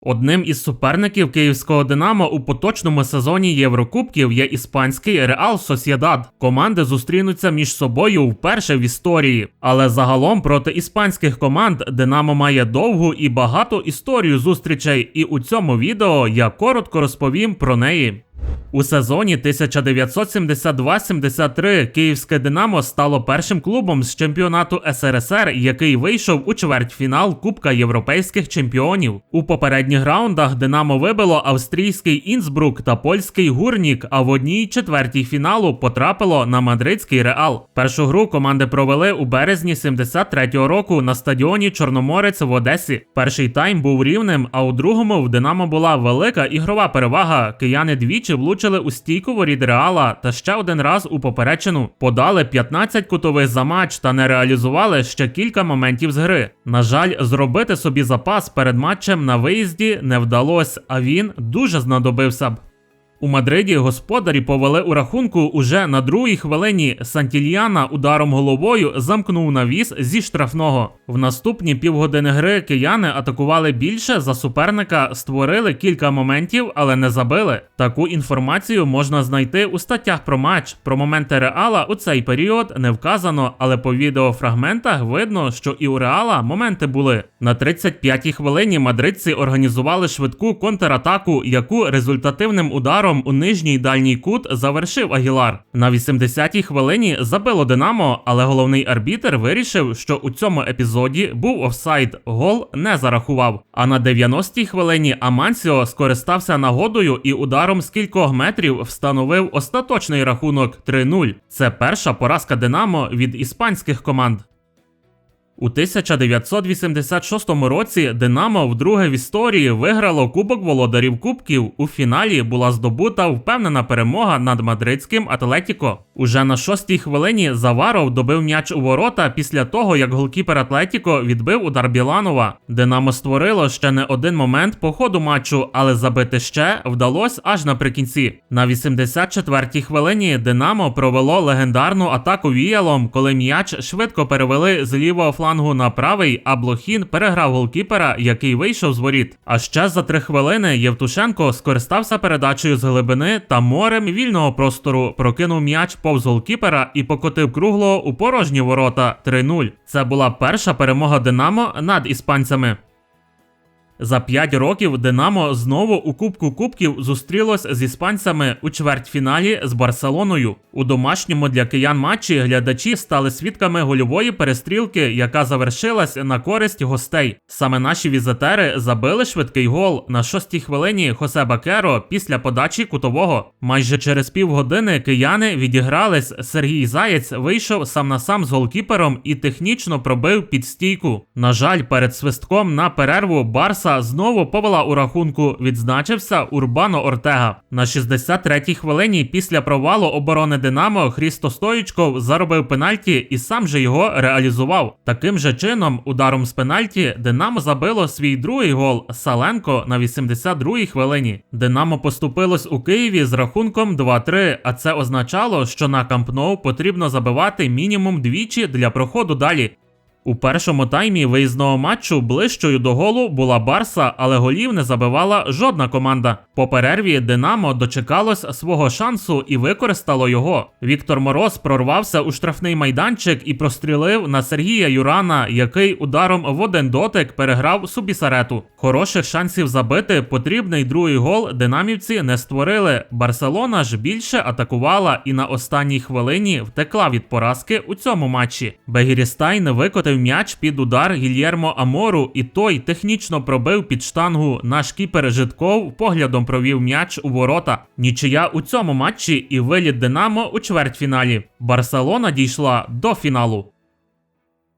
Одним із суперників київського Динамо у поточному сезоні Єврокубків є іспанський Реал Сосєдад. Команди зустрінуться між собою вперше в історії. Але загалом проти іспанських команд Динамо має довгу і багату історію зустрічей, і у цьому відео я коротко розповім про неї. У сезоні 1972-73 Київське Динамо стало першим клубом з чемпіонату СРСР, який вийшов у чвертьфінал Кубка європейських чемпіонів. У попередніх раундах Динамо вибило австрійський Інсбрук та польський Гурнік, а в одній четвертій фіналу потрапило на мадридський Реал. Першу гру команди провели у березні 73-го року на стадіоні Чорноморець в Одесі. Перший тайм був рівним, а у другому в Динамо була велика ігрова перевага. Кияни двічі влучили у стійку воріт Реала та ще один раз у поперечину. Подали 15 кутових за матч та не реалізували ще кілька моментів з гри. На жаль, зробити собі запас перед матчем на виїзді не вдалося, а він дуже знадобився б. У Мадриді господарі повели у рахунку уже на другій хвилині. Сантільяна ударом головою замкнув навіс зі штрафного. В наступні півгодини гри кияни атакували більше за суперника, створили кілька моментів, але не забили. Таку інформацію можна знайти у статтях про матч. Про моменти Реала у цей період не вказано, але по відеофрагментах видно, що і у Реала моменти були. На 35-й хвилині мадридці організували швидку контратаку, яку результативним ударом у нижній дальній кут завершив Агілар. На 80-й хвилині забило Динамо, але головний арбітер вирішив, що у цьому епізоді був офсайд, гол не зарахував. А на 90-й хвилині Амансіо скористався нагодою і ударом з кількох метрів встановив остаточний рахунок 3-0. Це перша поразка Динамо від іспанських команд. У 1986 році Динамо вдруге в історії виграло Кубок володарів Кубків. У фіналі була здобута впевнена перемога над мадридським Атлетіко. Уже на шостій хвилині Заваров добив м'яч у ворота після того, як голкіпер Атлетіко відбив удар Біланова. Динамо створило ще не один момент по ходу матчу, але забити ще вдалося аж наприкінці. На 84-й хвилині Динамо провело легендарну атаку віялом, коли м'яч швидко перевели з лівого флангу на правий, а Блохін переграв голкіпера, який вийшов з воріт. А ще за три хвилини Євтушенко скористався передачею з глибини та морем вільного простору, прокинув м'яч повз голкіпера і покотив круглого у порожні ворота 3-0. Це була перша перемога Динамо над іспанцями. За 5 років Динамо знову у Кубку Кубків зустрілось з іспанцями у чвертьфіналі з Барселоною. У домашньому для киян матчі глядачі стали свідками гольової перестрілки, яка завершилась на користь гостей. Саме наші візитери забили швидкий гол на шостій хвилині Хосе Бакеро після подачі кутового. Майже через півгодини кияни відігрались. Сергій Заєць вийшов сам на сам з голкіпером і технічно пробив під стійку. На жаль, перед свистком на перерву Барса знову повела у рахунку. Відзначився Урбано Ортега. На 63-й хвилині після провалу оборони Динамо Хрісто Стоїчков заробив пенальті і сам же його реалізував. Таким же чином, ударом з пенальті, Динамо забило свій другий гол Саленко на 82-й хвилині. Динамо поступилось у Києві з рахунком 2-3, а це означало, що на Камп Ноу потрібно забивати мінімум двічі для проходу далі. У першому таймі виїзного матчу ближчою до голу була Барса, але голів не забивала жодна команда. По перерві Динамо дочекалось свого шансу і використало його. Віктор Мороз прорвався у штрафний майданчик і прострілив на Сергія Юрана, який ударом в один дотик переграв Субісарету. Хороших шансів забити потрібний другий гол динамівці не створили. Барселона ж більше атакувала і на останній хвилині втекла від поразки у цьому матчі. Бегірістайн викотив м'яч під удар Гільєрмо Амору, і той технічно пробив під штангу. Наш кіпер Житков поглядом провів м'яч у ворота. Нічия у цьому матчі і виліт Динамо у чвертьфіналі. Барселона дійшла до фіналу.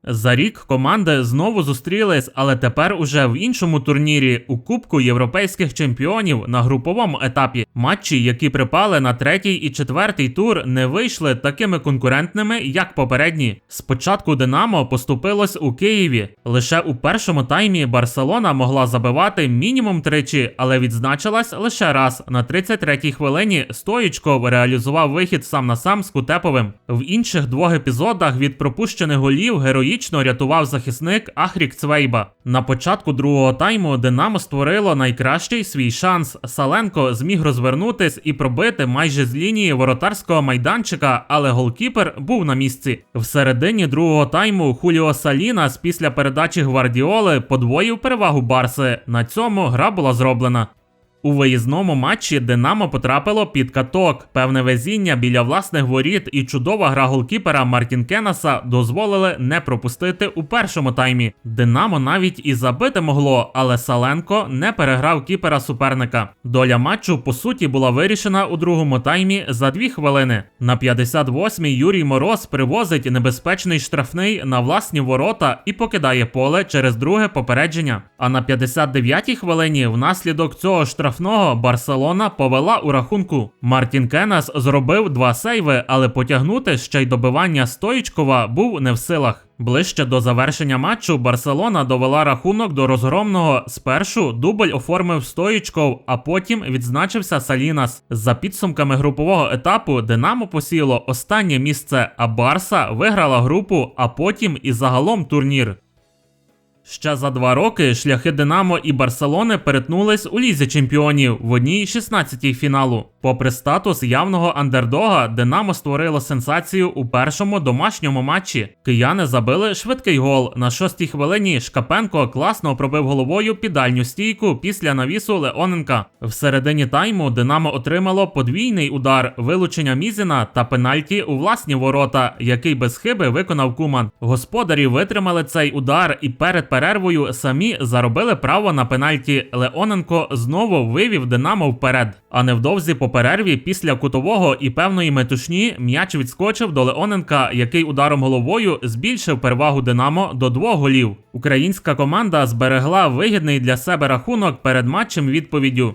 За рік команди знову зустрілись, але тепер уже в іншому турнірі у Кубку європейських чемпіонів на груповому етапі. Матчі, які припали на третій і четвертий тур, не вийшли такими конкурентними, як попередні. Спочатку Динамо поступилось у Києві. Лише у першому таймі Барселона могла забивати мінімум тричі, але відзначилась лише раз. На 33-й хвилині Стоїчков реалізував вихід сам на сам з Кутеповим. В інших двох епізодах від пропущених голів герої героїчно рятував захисник Ахрік Цвейба. На початку другого тайму Динамо створило найкращий свій шанс. Саленко зміг розвернутись і пробити майже з лінії воротарського майданчика, але голкіпер був на місці. В середині другого тайму Хуліо Салінас після передачі Гвардіоли подвоїв перевагу Барси. На цьому гра була зроблена. У виїзному матчі Динамо потрапило під каток. Певне везіння біля власних воріт і чудова гра голкіпера Мартін Кенаса дозволили не пропустити у першому таймі. Динамо навіть і забити могло, але Саленко не переграв кіпера суперника. Доля матчу по суті була вирішена у другому таймі за дві хвилини. На 58-й Юрій Мороз привозить небезпечний штрафний на власні ворота і покидає поле через друге попередження. А на 59-й хвилині внаслідок цього штрафного Барселона повела у рахунку. Мартін Кенас зробив два сейви, але потягнути ще й добивання Стоїчкова був не в силах. Ближче до завершення матчу Барселона довела рахунок до розгромного. Спершу дубль оформив Стоїчков, а потім відзначився Салінас. За підсумками групового етапу Динамо посіло останнє місце, а Барса виграла групу, а потім і загалом турнір. Ще за два роки шляхи Динамо і Барселони перетнулись у лізі чемпіонів в одній 16-й фіналу. Попри статус явного андердога, Динамо створило сенсацію у першому домашньому матчі. Кияни забили швидкий гол. На шостій хвилині Шкапенко класно пробив головою під дальню стійку після навісу Леоненка. В середині тайму Динамо отримало подвійний удар, вилучення Мізіна та пенальті у власні ворота, який без хиби виконав Куман. Господарі витримали цей удар і перед перервою самі заробили право на пенальті. Леоненко знову вивів Динамо вперед. А невдовзі по перерві після кутового і певної метушні м'яч відскочив до Леоненка, який ударом головою збільшив перевагу Динамо до двох голів. Українська команда зберегла вигідний для себе рахунок перед матчем відповіддю.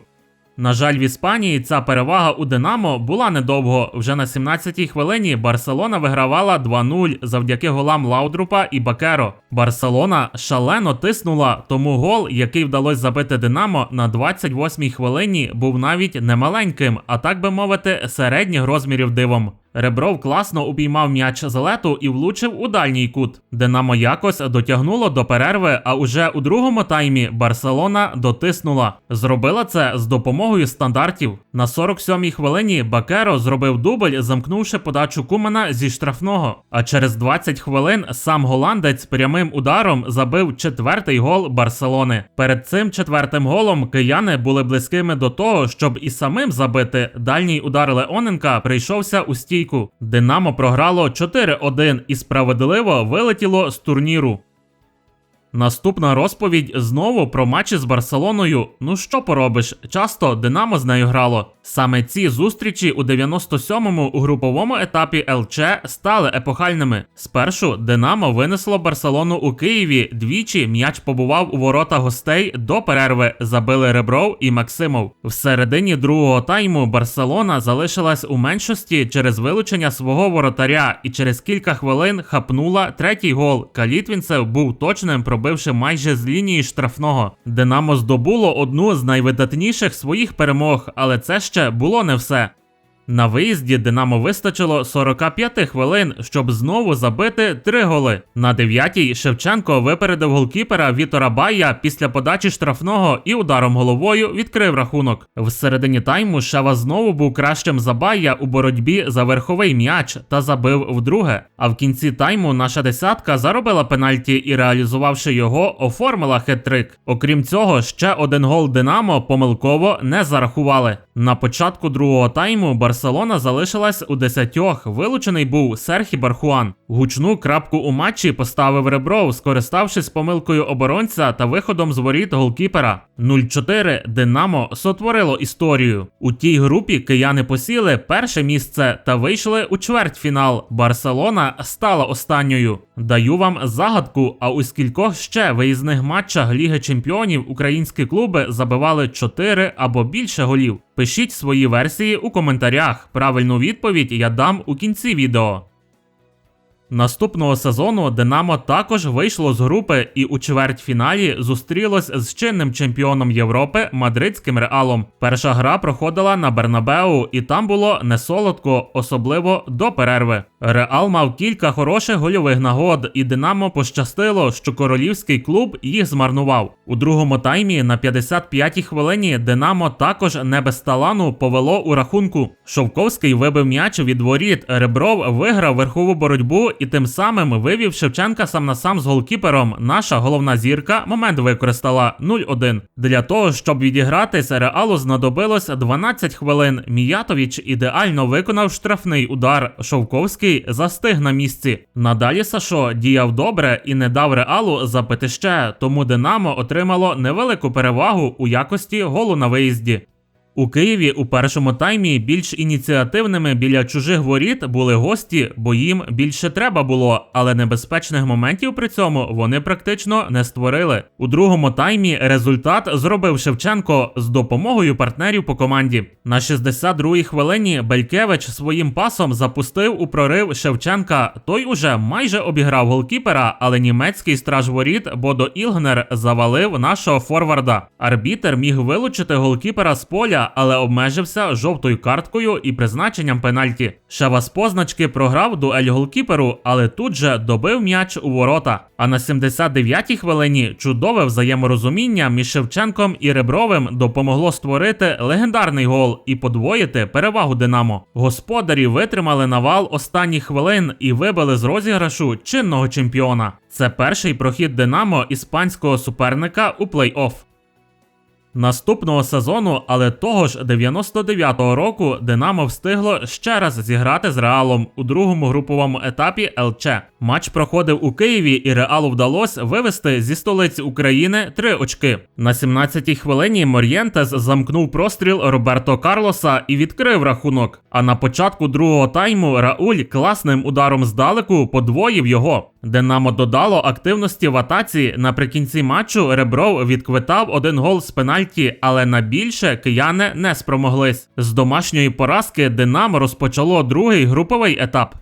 На жаль, в Іспанії ця перевага у Динамо була недовго. Вже на 17-й хвилині Барселона вигравала 2-0 завдяки голам Лаудрупа і Бакеро. Барселона шалено тиснула, тому гол, який вдалося забити Динамо на 28-й хвилині, був навіть не маленьким, а так би мовити, середніх розмірів дивом. Ребров класно упіймав м'яч з лету і влучив у дальній кут. Динамо якось дотягнуло до перерви, а уже у другому таймі Барселона дотиснула. Зробила це з допомогою стандартів. На 47-й хвилині Бакеро зробив дубль, замкнувши подачу Кумана зі штрафного. А через 20 хвилин сам голландець прямим ударом забив четвертий гол Барселони. Перед цим четвертим голом кияни були близькими до того, щоб і самим забити. Дальній удар Леоненка прийшовся у стійку. Динамо програло 4-1 і справедливо вилетіло з турніру. Наступна розповідь знову про матчі з Барселоною. Ну що поробиш? Часто Динамо з нею грало. Саме ці зустрічі у 97-му у груповому етапі ЛЧ стали епохальними. Спершу Динамо винесло Барселону у Києві. Двічі м'яч побував у ворота гостей до перерви. Забили Ребров і Максимов. В середині другого тайму Барселона залишилась у меншості через вилучення свого воротаря і через кілька хвилин хапнула третій гол. Калітвінцев був точним, пробивши майже з лінії штрафного. Динамо здобуло одну з найвидатніших своїх перемог, але це ще було не все. На виїзді Динамо вистачило 45 хвилин, щоб знову забити три голи. На 9-й Шевченко випередив голкіпера Вітора Бая після подачі штрафного і ударом головою відкрив рахунок. В середині тайму Шева знову був кращим за Бая у боротьбі за верховий м'яч та забив вдруге. А в кінці тайму наша десятка заробила пенальті і, реалізувавши його, оформила хет-трик. Окрім цього, ще один гол Динамо помилково не зарахували. На початку другого тайму Барселона залишилась у десятьох. Вилучений був Серхі Бархуан. Гучну крапку у матчі поставив Ребров, скориставшись помилкою оборонця та виходом з воріт голкіпера. 0-4 Динамо сотворило історію. У тій групі кияни посіли перше місце та вийшли у чвертьфінал. Барселона стала останньою. Даю вам загадку. А у скількох ще виїзних матчах Ліги Чемпіонів українські клуби забивали 4 або більше голів. Пишіть свої версії у коментарях. Правильну відповідь я дам у кінці відео. Наступного сезону Динамо також вийшло з групи і у чвертьфіналі зустрілось з чинним чемпіоном Європи мадридським реалом. Перша гра проходила на Бернабеу, і там було не солодко, особливо до перерви. Реал мав кілька хороших гольових нагод, і Динамо пощастило, що королівський клуб їх змарнував. У другому таймі на 55-й хвилині Динамо також не без талану повело у рахунку. Шовковський вибив м'яч від воріт. Ребров виграв верхову боротьбу і тим самим вивів Шевченка сам на сам з голкіпером. Наша головна зірка момент використала 0-1. Для того, щоб відігратись, Реалу знадобилось 12 хвилин. Міятовіч ідеально виконав штрафний удар. Шовковський застиг на місці. Надалі Сашо діяв добре і не дав Реалу запити ще, тому Динамо отримало невелику перевагу у якості голу на виїзді. У Києві у першому таймі більш ініціативними біля чужих воріт були гості, бо їм більше треба було, але небезпечних моментів при цьому вони практично не створили. У другому таймі результат зробив Шевченко з допомогою партнерів по команді. На 62-й хвилині Белькевич своїм пасом запустив у прорив Шевченка. Той уже майже обіграв голкіпера, але німецький страж воріт Бодо Ілгнер завалив нашого форварда. Арбітер міг вилучити голкіпера з поля але обмежився жовтою карткою і призначенням пенальті. Шева з позначки програв дуель голкіперу, але тут же добив м'яч у ворота. А на 79-й хвилині чудове взаєморозуміння між Шевченком і Ребровим допомогло створити легендарний гол і подвоїти перевагу Динамо. Господарі витримали навал останніх хвилин і вибили з розіграшу чинного чемпіона. Це перший прохід Динамо іспанського суперника у плей-офф. Наступного сезону, але того ж 99-го року, Динамо встигло ще раз зіграти з Реалом у другому груповому етапі ЛЧ. Матч проходив у Києві, і Реалу вдалося вивести зі столиці України три очки. На 17-й хвилині Мор'єнтес замкнув простріл Роберто Карлоса і відкрив рахунок. А на початку другого тайму Рауль класним ударом здалеку подвоїв його. Динамо додало активності в атаці. Наприкінці матчу Ребров відквитав один гол з пенальті, але на більше кияни не спромоглись. З домашньої поразки Динамо розпочало другий груповий етап.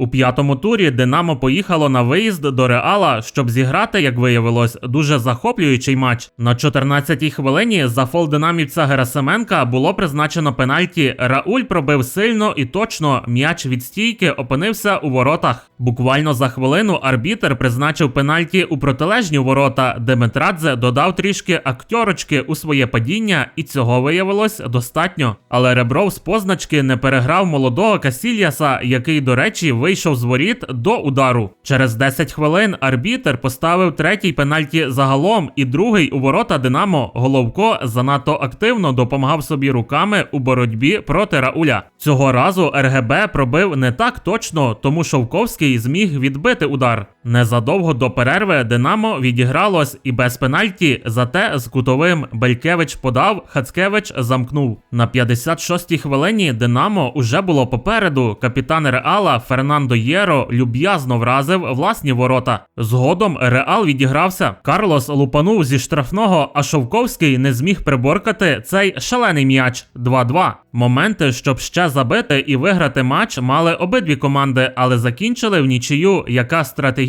У п'ятому турі Динамо поїхало на виїзд до Реала, щоб зіграти, як виявилось, дуже захоплюючий матч. На 14-й хвилині за фол динамівця Герасименка було призначено пенальті. Рауль пробив сильно і точно. М'яч від стійки опинився у воротах. Буквально за хвилину арбітер призначив пенальті у протилежні ворота. Деметрадзе додав трішки актьорочки у своє падіння, і цього виявилось достатньо. Але Ребров з позначки не переграв молодого Касільяса, який, до речі, вийшов з воріт до удару. Через 10 хвилин арбітер поставив третій пенальті загалом, і другий у ворота Динамо Головко занадто активно допомагав собі руками у боротьбі проти Рауля. Цього разу РГБ пробив не так точно, тому Шовковський зміг відбити удар. Незадовго до перерви Динамо відігралось і без пенальті, зате з кутовим Белькевич подав, Хацкевич замкнув. На 56-й хвилині Динамо уже було попереду. Капітан Реала Фернандо Єро люб'язно вразив власні ворота. Згодом Реал відігрався. Карлос лупанув зі штрафного, а Шовковський не зміг приборкати цей шалений м'яч 2-2. Моменти, щоб ще забити і виграти матч, мали обидві команди, але закінчили в нічию, яка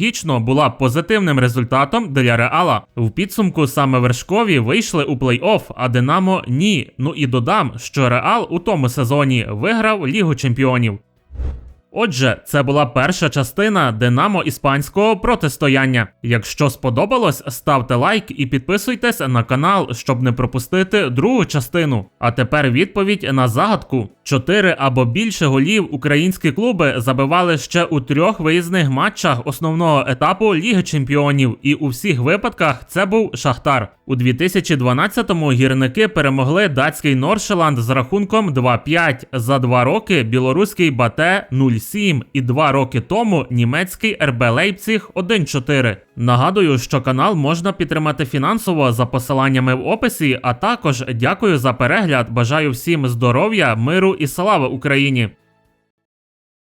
стратегічно була позитивним результатом для Реала. В підсумку саме вершкові вийшли у плей-офф, а Динамо ні. Ну і додам, що Реал у тому сезоні виграв Лігу Чемпіонів. Отже, це була перша частина Динамо іспанського протистояння. Якщо сподобалось, ставте лайк і підписуйтесь на канал, щоб не пропустити другу частину. А тепер відповідь на загадку: чотири або більше голів українські клуби забивали ще у трьох виїзних матчах основного етапу Ліги Чемпіонів, і у всіх випадках це був Шахтар. У 2012-му гірники перемогли датський Норшеланд з рахунком 2-5. За два роки білоруський Бате 0-7 і два роки тому німецький РБ Лейпциг 1-4. Нагадую, що канал можна підтримати фінансово за посиланнями в описі. А також дякую за перегляд. Бажаю всім здоров'я, миру і слави Україні.